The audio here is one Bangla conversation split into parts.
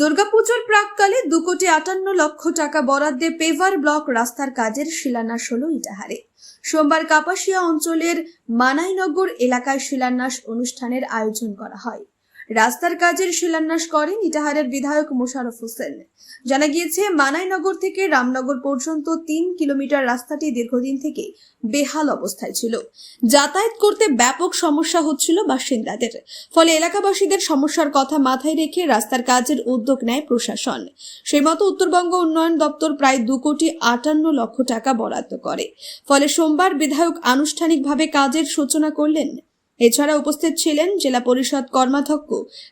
দুর্গাপুজোর প্রাককালে দু কোটি আটান্ন লক্ষ টাকা বরাদ্দে পেভার ব্লক রাস্তার কাজের শিলান্যাস হল ইটাহারে। সোমবার কাপাসিয়া অঞ্চলের মানাইনগর এলাকায় শিলান্যাস অনুষ্ঠানের আয়োজন করা হয়। রাস্তার কাজের শিলান্যাস করেন ইটাহারের বিধায়ক মোশারফ হোসেন। জানা গিয়েছে, মানাইনগর থেকে রামনগর পর্যন্ত তিন কিলোমিটার রাস্তাটি দীর্ঘদিন থেকে বেহাল অবস্থায় ছিল। যাতায়াত করতে ব্যাপক সমস্যা হচ্ছিল বাসিন্দাদের। ফলে এলাকাবাসীদের সমস্যার কথা মাথায় রেখে রাস্তার কাজের উদ্যোগ নেয় প্রশাসন। সেই মতো উত্তরবঙ্গ উন্নয়ন দপ্তর প্রায় দু কোটি আটান্ন লক্ষ টাকা বরাদ্দ করে। ফলে সোমবার বিধায়ক আনুষ্ঠানিকভাবে কাজের সূচনা করলেন এছাড়া উপস্থিত ছিলেন জেলা পরিষদ কর্মাধ্যক্ষ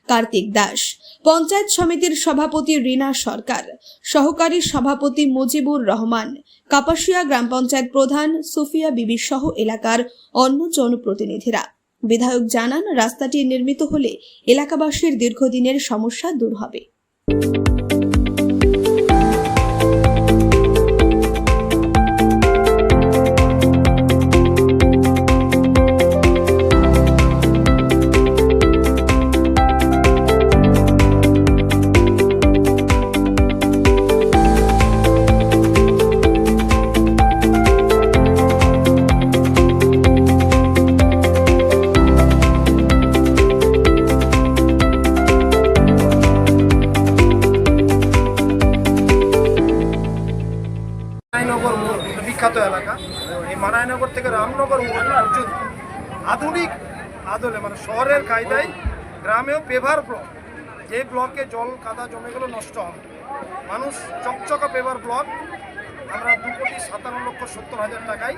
কার্তিক দাস, পঞ্চায়েত সমিতির সভাপতি রীনা সরকার, সহকারী সভাপতি মুজিবুর রহমান, কাপাসিয়া গ্রাম পঞ্চায়েত প্রধান সুফিয়া বিবি সহ এলাকার অন্য জনপ্রতিনিধিরা। বিধায়ক জানান, রাস্তাটি নির্মিত হলে এলাকাবাসীর দীর্ঘদিনের সমস্যা দূর হবে। বিখ্যাত এলাকা। এই মানায়নগর থেকে রামনগর পর্যন্ত আধুনিক আদলে মানে শহরের কায়দায় গ্রামেও পেভার ব্লক। যে ব্লকে জল, কাদা জমে গেলে নষ্ট হবে মানুষ চকচকা পেভার ব্লক। আমরা দু কোটি সাতান্ন লক্ষ সত্তর হাজার টাকায়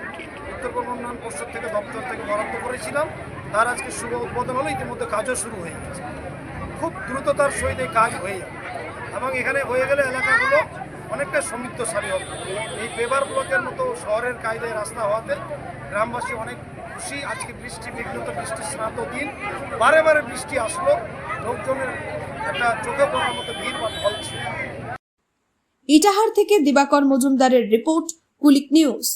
উত্তরবঙ্গ উন্নয়ন পর্ষদ থেকে দপ্তর থেকে বরাদ্দ করেছিলাম। তার আজকে শুভ উদ্বোধন হলো, ইতিমধ্যে কাজও শুরু হয়ে গেছে। খুব দ্রুততার সহিত এই কাজ হয়ে যাবে। এবং এখানে হয়ে গেলে এলাকাগুলো অনেকটা সমৃদ্ধশালী হবে। এই পেবার ব্লকের মতো শহরের কায়দায় রাস্তা হওয়াতে গ্রামবাসী অনেক খুশি। আজকে বৃষ্টি, বিঘ্নত বৃষ্টি স্নাত দিন। বারে বারে বৃষ্টি আসলো। লোকজনের একটা চোখে পড়ার মতো ভিড় বা ফল ছিল। ইটাহার থেকে দিবাকর মজুমদারের রিপোর্ট, কুলিক নিউজ।